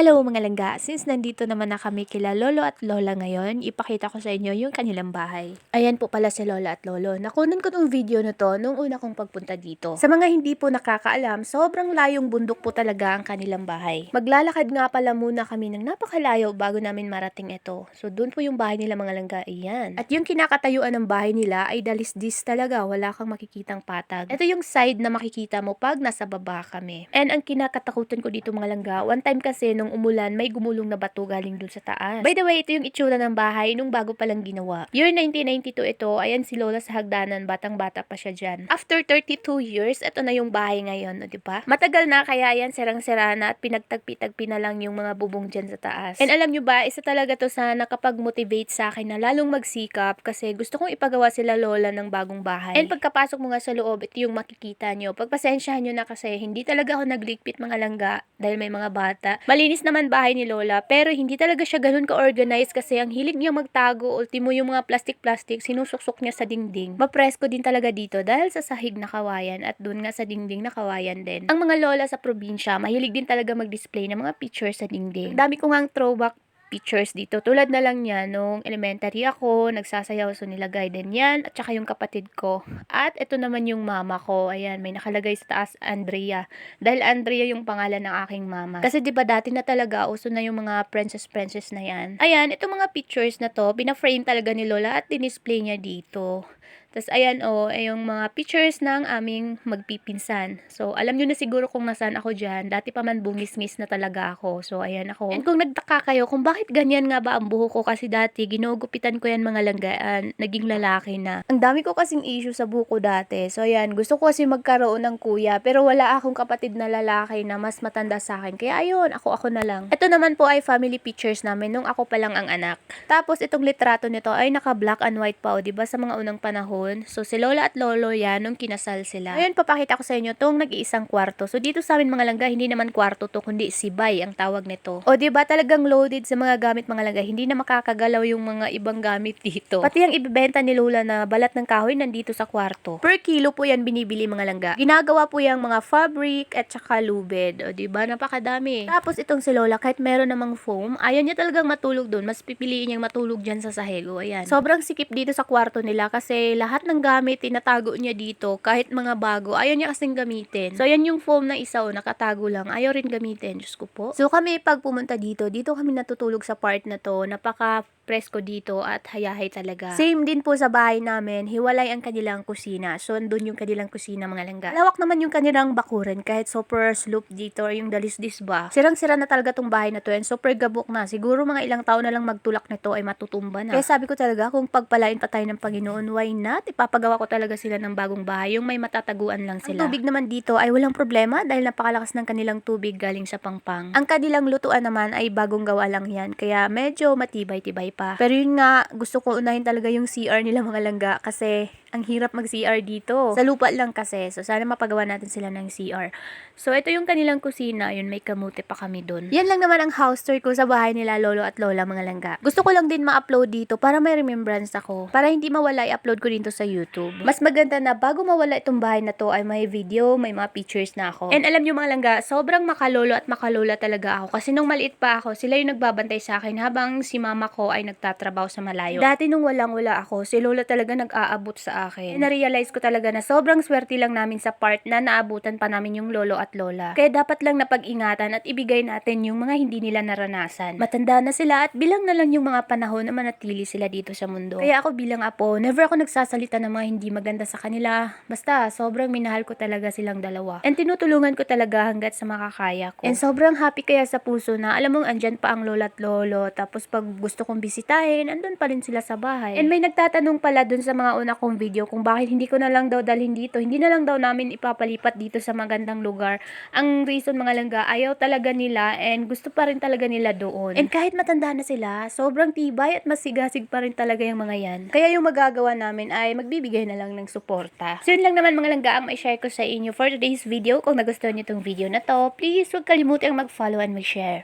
Hello mga langga, since nandito naman na kami kila Lolo at Lola ngayon, ipakita ko sa inyo yung kanilang bahay. Ayan po pala si Lola at Lolo. Nakunan ko tong video na to nung una kong pagpunta dito. Sa mga hindi po nakakaalam, sobrang layong bundok po talaga ang kanilang bahay. Maglalakad nga pala muna kami ng napakalayo bago namin marating ito. So doon po yung bahay nila mga langga, ayan. At yung kinakatayuan ng bahay nila ay dalis-dis talaga, wala kang makikitang patag. Ito yung side na makikita mo pag nasa baba kami. And ang kinakatakutan ko dito mga langga, one time kasi nung umulan, may gumulong na bato galing dun sa taas. By the way, ito yung itsura ng bahay nung bago palang ginawa. Year 1992 ito, ayan si Lola sa hagdanan, batang-bata pa siya dyan. After 32 years, ito na yung bahay ngayon, di ba? Matagal na, kaya yan serang-sera na at pinagtagpi-tagpi na lang yung mga bubong dyan sa taas. And alam nyo ba, isa talaga to sa nakapag-motivate sa akin na lalong magsikap kasi gusto kong ipagawa sila Lola ng bagong bahay. And pagkapasok mo nga sa loob, ito yung makikita nyo. Pagpasensyahan nyo na kasi hindi talaga ako nagligpit mga langga dahil may mga bata. Malinis naman bahay ni Lola, pero hindi talaga siya ganun ka-organize kasi ang hilig niya magtago, ultimo yung mga plastic-plastic, sinusuksok niya sa dingding. Mapresko din talaga dito dahil sa sahig na kawayan at dun nga sa dingding na kawayan din. Ang mga lola sa probinsya, mahilig din talaga mag-display ng mga pictures sa dingding. Dami ko ngang throwback pictures dito. Tulad na lang niya, nung elementary ako, nagsasayaw, so nilagay din yan, at saka yung kapatid ko. At ito naman yung mama ko, ayan, may nakalagay sa taas, Andrea. Dahil Andrea yung pangalan ng aking mama. Kasi di ba dati na talaga, uso na yung mga princess-princess na yan. Ayan, itong mga pictures na to, pinaframe talaga ni Lola at dinisplay niya dito. Tapos ayan o, oh, ay yung mga pictures ng aming magpipinsan. So, alam nyo na siguro kung nasaan ako dyan. Dati pa man bungis-ngis na talaga ako. So, ayan ako. And kung nagtaka kayo kung bakit ganyan nga ba ang buhok ko kasi dati, ginugupitan ko yan mga langgaan, naging lalaki na. Ang dami ko kasing issue sa buhok ko dati. So, ayan, gusto ko kasi magkaroon ng kuya. Pero wala akong kapatid na lalaki na mas matanda sa akin. Kaya ayun, ako ako na lang. Ito naman po ay family pictures namin nung ako pa lang ang anak. Tapos, itong litrato nito ay naka black and white pa o, diba sa mga unang panahon panahon. So, si Lola at Lolo yan nung kinasal sila. Ngayon, papakita ko sa inyo tong nag-iisang kwarto. So, dito sa amin mga langga, hindi naman kwarto to, kundi sibay ang tawag nito. O, di ba talagang loaded sa mga gamit mga langga. Hindi na makakagalaw yung mga ibang gamit dito. Pati ang ibibenta ni Lola na balat ng kahoy nandito sa kwarto. Per kilo po yan binibili mga langga. Ginagawa po yung mga fabric at saka lubid. O, ba? Napakadami. Tapos, itong si Lola, kahit meron namang foam, ayaw niya talagang matulog doon. Mas pipiliin niyang matulog dyan sa sahig. O, ayan. Sobrang sikip dito sa kwarto nila kasi lahat ng gamit, tinatago niya dito. Kahit mga bago, ayaw niya kasing gamitin. So, yan yung foam na isa, o, nakatago lang. Ayaw rin gamitin. Diyos ko po. So, kami pag pumunta dito, dito kami natutulog sa part na to. Napaka presko dito at hayahay talaga. Same din po sa bahay namin, hiwalay ang kanilang kusina. So, andun yung kanilang kusina mga langga. Lawak naman yung kanilang bakuran kahit super slope dito or yung dalisdis ba. Sirang-sira na talaga tong bahay na to and super gabok na. Siguro mga ilang taon na lang magtulak nito ay matutumba na. Kaya sabi ko talaga, kung pagpalain pa tayo ng Panginoon, why not? Ipapagawa ko talaga sila ng bagong bahay, yung may matataguan lang sila. Ang tubig naman dito ay walang problema dahil napakalakas ng kanilang tubig galing sa pangpang. Ang kanilang lutuan naman ay bagong gawa lang yan, kaya medyo matibay-tibay pa. Pero yun nga, gusto ko unahin talaga yung CR nila mga langga kasi ang hirap mag-CR dito. Sa lupa lang kasi. So, sana mapagawa natin sila ng CR. So, ito yung kanilang kusina. Yun, may kamuti pa kami dun. Yan lang naman ang house tour ko sa bahay nila, lolo at lola, mga langga. Gusto ko lang din ma-upload dito para may remembrance ako. Para hindi mawala, i-upload ko dito sa YouTube. Mas maganda na bago mawala itong bahay na to ay may video, may mga pictures na ako. And alam nyo mga langga, sobrang makalolo at makalola talaga ako. Kasi nung maliit pa ako, sila yung nagbabantay sa akin habang si mama ko ay nagtatrabaho sa malayo. Dati nung walang-wala ako, si lola talaga nag-aabot sa akin. Na-realize ko talaga na sobrang swerte lang namin sa part na naabutan pa namin yung lolo at lola. Kaya dapat lang napag-ingatan at ibigay natin yung mga hindi nila naranasan. Matanda na sila at bilang na lang yung mga panahon na manatili sila dito sa mundo. Kaya ako bilang apo, never ako nagsasalita ng mga hindi maganda sa kanila. Basta, sobrang minahal ko talaga silang dalawa. And tinutulungan ko talaga hanggat sa makakaya ko. And sobrang happy kaya sa puso na alam mong andyan pa ang lola at lolo. Tapos pag gusto kong bisitahin, andun pa rin sila sa bahay. And may nagtatanong pala dun sa mga una kong video kung bakit hindi ko na lang daw dalhin dito. Hindi na lang daw namin ipapalipat dito sa magandang lugar. Ang reason mga langga, ayaw talaga nila and gusto pa rin talaga nila doon. And kahit matanda na sila, sobrang tibay at masigasig pa rin talaga yung mga yan. Kaya yung magagawa namin ay magbibigay na lang ng suporta. So yun lang naman mga langga ang may-share ko sa inyo for today's video. Kung nagustuhan nyo itong video na to, please huwag kalimutang mag-follow and mag-share.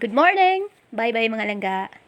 Good morning! Bye-bye mga langga!